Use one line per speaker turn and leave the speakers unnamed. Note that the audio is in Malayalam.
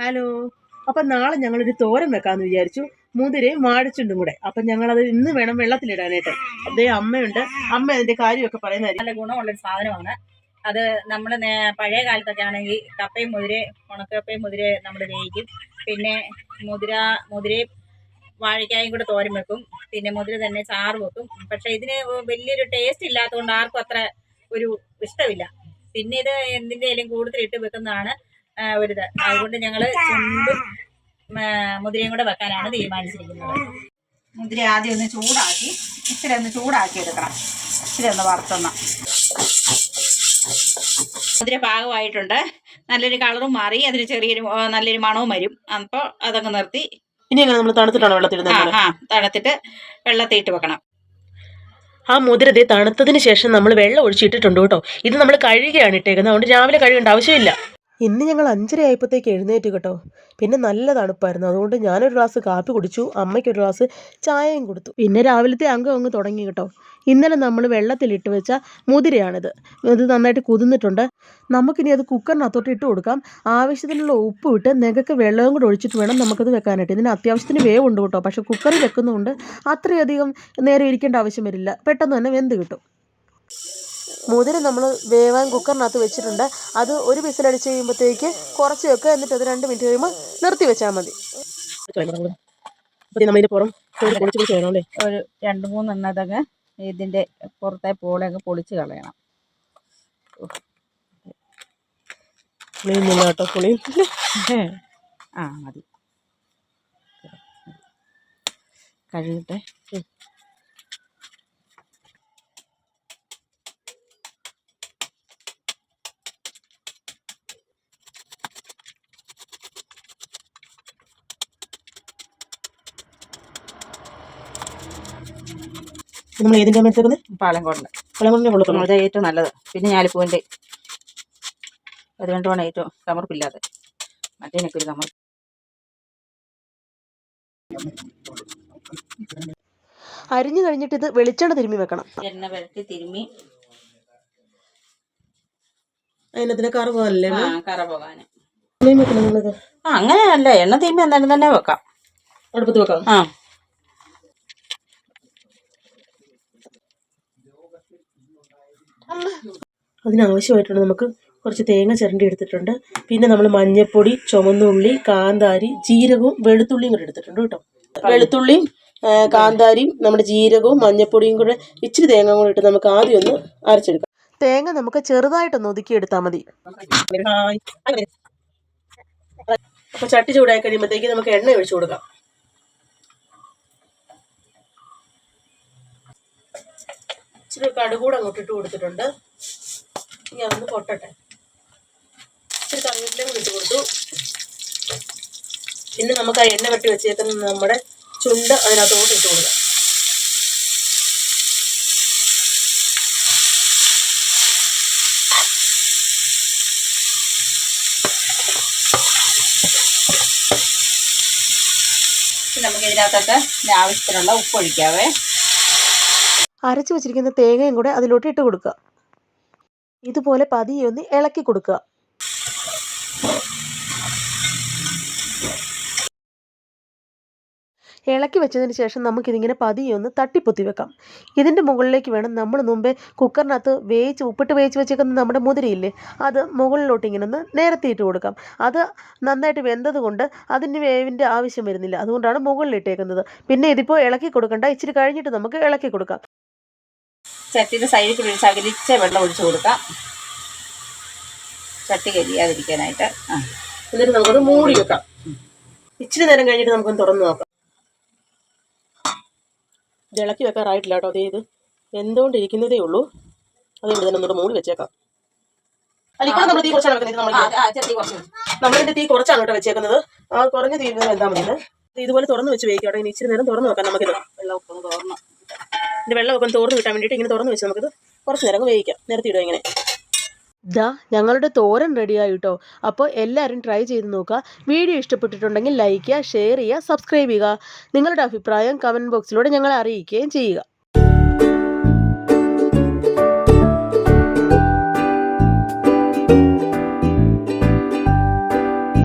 ഹലോ. അപ്പം നാളെ ഞങ്ങളൊരു തോരൻ വെക്കാമെന്ന് വിചാരിച്ചു. മുതിരയും വാഴച്ചുണ്ടും കൂടെ. ഞങ്ങൾ ഞങ്ങളത് ഇന്ന് വേണം വെള്ളത്തിലിടാനായിട്ട്. അതേ അമ്മയുണ്ട്. അമ്മ അതിന്റെ കാര്യമൊക്കെ പറയുന്നതായിരിക്കും
നല്ല ഗുണമുള്ളൊരു സാധനമാണ്. അത് നമ്മൾ പഴയ കാലത്തൊക്കെ ആണെങ്കിൽ കപ്പയും മുതിര ഉണക്കപ്പയും മുതിര നമ്മൾ വേവിക്കും. പിന്നെ മുതിര മുതിരയും വാഴയ്ക്കായും കൂടെ തോരൻ വെക്കും. പിന്നെ മുതിര തന്നെ ചാറ് വെക്കും. പക്ഷെ ഇതിന് വലിയൊരു ടേസ്റ്റ് ഇല്ലാത്തതുകൊണ്ട് ആർക്കും അത്ര ഒരു ഇഷ്ടമില്ല. പിന്നെ ഇത് എന്തിന്റെയും കൂടുതൽ ഇട്ട് വെക്കുന്നതാണ് ആ, ഇത്. അതുകൊണ്ട് ഞങ്ങൾ ചുണ്ടും മുതിരയും കൂടെ വെക്കാനാണ് തീരുമാനിച്ചിരിക്കുന്നത്. മുതിര ആദ്യം ഒന്ന് ചൂടാക്കി ഇച്ചിരി ഒന്ന് ചൂടാക്കി എടുക്കണം. ഇച്ചിരി ഒന്ന് വറുത്തുന്ന മുതിര പാകമായിട്ടുണ്ട്. നല്ലൊരു കളറും മാറി അതിന് ചെറിയൊരു നല്ലൊരു മണവും വരും. അപ്പോൾ അതങ്ങ് നിർത്തി.
ഇനി നമ്മൾ തണുത്തിട്ടാണ്
ആ
വെള്ളത്തിലിടുന്നത്?
ആ തണുത്തിട്ട് വെള്ളത്തിയിട്ട് വെക്കണം.
ആ മുതിരതെ തണുത്തതിന് ശേഷം നമ്മൾ വെള്ളം ഒഴിച്ചിട്ടിട്ടുണ്ട് കേട്ടോ. ഇത് നമ്മൾ കഴുകിയാണ് ഇട്ടേക്കുന്നത്. അതുകൊണ്ട് രാവിലെ കഴുകേണ്ട ആവശ്യമില്ല. ഇന്ന് ഞങ്ങൾ അഞ്ചര ആയപ്പോഴത്തേക്ക് എഴുന്നേറ്റ് കേട്ടോ. പിന്നെ നല്ല തണുപ്പായിരുന്നു. അതുകൊണ്ട് ഞാനൊരു ഗ്ലാസ് കാപ്പി കുടിച്ചു അമ്മയ്ക്കൊരു ഗ്ലാസ് ചായയും കൊടുത്തു. പിന്നെ രാവിലത്തെ അംഗം അങ്ങ് തുടങ്ങി കേട്ടോ. ഇന്നലെ നമ്മൾ വെള്ളത്തിലിട്ട് വെച്ച മുതിരയാണിത്. ഇത് നന്നായിട്ട് കുതിർന്നിട്ടുണ്ട്. നമുക്കിനി അത് കുക്കറിനകത്തോട്ട് ഇട്ട് കൊടുക്കാം. ആവശ്യത്തിനുള്ള ഉപ്പ് ഇട്ട് നെകക്ക് വെള്ളവും കൂടെ ഒഴിച്ചിട്ട് വേണം നമുക്കത് വെക്കാനായിട്ട്. ഇതിന് അത്യാവശ്യത്തിന് ഉണ്ട് കേട്ടോ. പക്ഷേ കുക്കറിൽ വെക്കുന്നതുകൊണ്ട് അത്രയധികം നേരെ ഇരിക്കേണ്ട ആവശ്യം വരില്ല. പെട്ടെന്ന് തന്നെ വെന്ത് കിട്ടും. മുതിര നമ്മൾ വേവാൻ കുക്കറിനകത്ത് വെച്ചിട്ടുണ്ട്. അത് ഒരു വിസിലടിച്ച് കഴിയുമ്പോഴത്തേക്ക് കുറച്ച് വെക്കുക എന്നിട്ട് അത് രണ്ട് മിനിറ്റ് കഴിയുമ്പോൾ നിർത്തി വെച്ചാൽ മതി. പുറം
ഒരു രണ്ട് മൂന്നെണ്ണതൊക്കെ ഇതിന്റെ പുറത്തെ പോളയൊക്കെ പൊളിച്ച് കളയണം.
പുളിയൊന്നുമില്ല കേട്ടോ പുളി.
ആ മതി. കഴുകട്ടെ
നമ്മൾ ഏതിന്റെ എടുത്തേക്കുന്നത്
പാലം കൊണ്ട്
അതാണ് കൊള്ളത്തുള്ളൂ
അത് ഏറ്റവും നല്ലത്. പിന്നെ ഞാലിപ്പൂവിന്റെ അത് രണ്ടുമാണ് ഏറ്റവും കമർപ്പില്ലാതെ. മറ്റേനൊക്കെ ഒരു കമർ
അരിഞ്ഞു കഴിഞ്ഞിട്ട് ഇത് വെളിച്ചെണ്ണ തിരുമ്മി വെക്കണം.
എണ്ണ വെളുത്തി തിരുമ്മി.
അതിനകത്തിന് കറ പോകാനല്ലേ
ആ കറ ആ അങ്ങനെയല്ല. എണ്ണ തിരുമ്മി എന്തായാലും തന്നെ വെക്കാം.
അടുപ്പത്ത് വെക്കാം.
ആ.
അതിനാവശ്യമായിട്ടുണ്ട് നമുക്ക് കുറച്ച് തേങ്ങ ചിരണ്ടി എടുത്തിട്ടുണ്ട്. പിന്നെ നമ്മൾ മഞ്ഞൾപ്പൊടി ചുമന്നുള്ളി കാന്താരി ജീരകവും വെളുത്തുള്ളിയും കൂടെ എടുത്തിട്ടുണ്ട് കേട്ടോ. വെളുത്തുള്ളിയും കാന്താരിയും നമ്മുടെ ജീരകവും മഞ്ഞൾപ്പൊടിയും കൂടെ ഇച്ചിരി തേങ്ങ കൂടെ ഇട്ട് നമുക്ക് ആദ്യം ഒന്ന് അരച്ചെടുക്കാം. തേങ്ങ നമുക്ക് ചെറുതായിട്ടൊന്ന് ഒതുക്കി എടുത്താൽ മതി അപ്പൊ ചട്ടി ചൂടായി കഴിയുമ്പോഴത്തേക്ക് നമുക്ക് എണ്ണ ഒഴിച്ചു കൊടുക്കാം. ഇച്ചിരി കടുകൂടെ അങ്ങോട്ട് ഇട്ട് കൊടുത്തിട്ടുണ്ട്. ഇനി അതൊന്ന് പൊട്ടട്ടെ ഇച്ചിരി കറിവേപ്പിലയും കൂടി ഇട്ട് കൊടുത്തു. പിന്നെ നമുക്ക് ആ എണ്ണ വെട്ടി വെച്ചേക്കുന്ന നമ്മുടെ ചുണ്ട് അതിനകത്തോട്ട് ഇട്ട് കൊടുക്കാം.
നമുക്ക് ഇതിനകത്തൊക്കെ ആവശ്യത്തിനുള്ള ഉപ്പ് ഒഴിക്കാവേ.
അരച്ചു വെച്ചിരിക്കുന്ന തേങ്ങയും കൂടെ അതിലോട്ട് ഇട്ട് കൊടുക്കുക. ഇതുപോലെ പതിയെ ഒന്ന് ഇളക്കി കൊടുക്കുക. ഇളക്കി വെച്ചതിന് ശേഷം നമുക്കിതിങ്ങനെ പതിയെ ഒന്ന് തട്ടിപ്പൊത്തി വെക്കാം. ഇതിന്റെ മുകളിലേക്ക് വേണം നമ്മൾ മുമ്പേ കുക്കറിനകത്ത് വേവിച്ച് ഉപ്പിട്ട് വേവിച്ച് വെച്ചേക്കുന്ന നമ്മുടെ മുതിരയില്ലേ അത് മുകളിലോട്ട് ഇങ്ങനെ ഒന്ന് നേരത്തിയിട്ട് കൊടുക്കാം. അത് നന്നായിട്ട് വെന്തത് കൊണ്ട് അതിന് വേവിന്റെ ആവശ്യം വരുന്നില്ല. അതുകൊണ്ടാണ് മുകളിലിട്ടേക്കുന്നത് പിന്നെ ഇതിപ്പോൾ ഇളക്കി കൊടുക്കണ്ട. ഇച്ചിരി കഴിഞ്ഞിട്ട് നമുക്ക് ഇളക്കി കൊടുക്കാം.
ചട്ടിയുടെ സൈഡിൽ പിടിച്ച് അകലിച്ച വെള്ളം ഒഴിച്ചു കൊടുക്കാം. ചട്ടി കരിയാതിരിക്കാനായിട്ട്. ആ.
എന്നിട്ട് നമുക്കത് മൂടി വെക്കാം. ഇച്ചിരി നേരം കഴിഞ്ഞിട്ട് നമുക്കൊന്ന് തുറന്നു നോക്കാം. ഇളക്കി വെക്കാറായിട്ടില്ല കേട്ടോ. അതേ ഇത് എന്തുകൊണ്ടിരിക്കുന്നതേ ഉള്ളൂ. അതുകൊണ്ട് തന്നെ ഒന്നുകൂടെ മൂടി വെച്ചേക്കാം. നമ്മൾ തീ കുറച്ചാണ് വെക്കുന്നത്?
ചട്ടി.
നമ്മളിന്റെ തീ കുറച്ചാണ് കേട്ടോ വെച്ചേക്കുന്നത്. ആ കുറഞ്ഞ തീ എന്താ മതി ഇത്. ഇത് ഇതുപോലെ തുറന്ന് വെച്ച് വേവിക്കാം കേട്ടോ. ഇനി ഇച്ചിരി നേരം തുറന്ന് നോക്കാം നമുക്കിത്.
വെള്ളം ഉപ്പൊന്ന്
ഇതിന്റെ വെള്ളമൊക്കെ തോർന്ന് കിട്ടാൻ വേണ്ടിയിട്ട് ഇങ്ങനെ തുറന്ന് വെച്ച് നമുക്കത് കുറച്ച് നേരം വേവിക്കാം. നിരത്തിയിടുക ഇങ്ങനെ. ദാ ഞങ്ങളുടെ തോരൻ റെഡിയായി കേട്ടോ അപ്പോൾ എല്ലാവരും ട്രൈ ചെയ്ത് നോക്കുക. വീഡിയോ ഇഷ്ടപ്പെട്ടിട്ടുണ്ടെങ്കിൽ ലൈക്ക് ചെയ്യുക ഷെയർ ചെയ്യുക സബ്സ്ക്രൈബ് ചെയ്യുക. നിങ്ങളുടെ അഭിപ്രായം കമന്റ് ബോക്സിലൂടെ ഞങ്ങളെ അറിയിക്കുകയും ചെയ്യുക.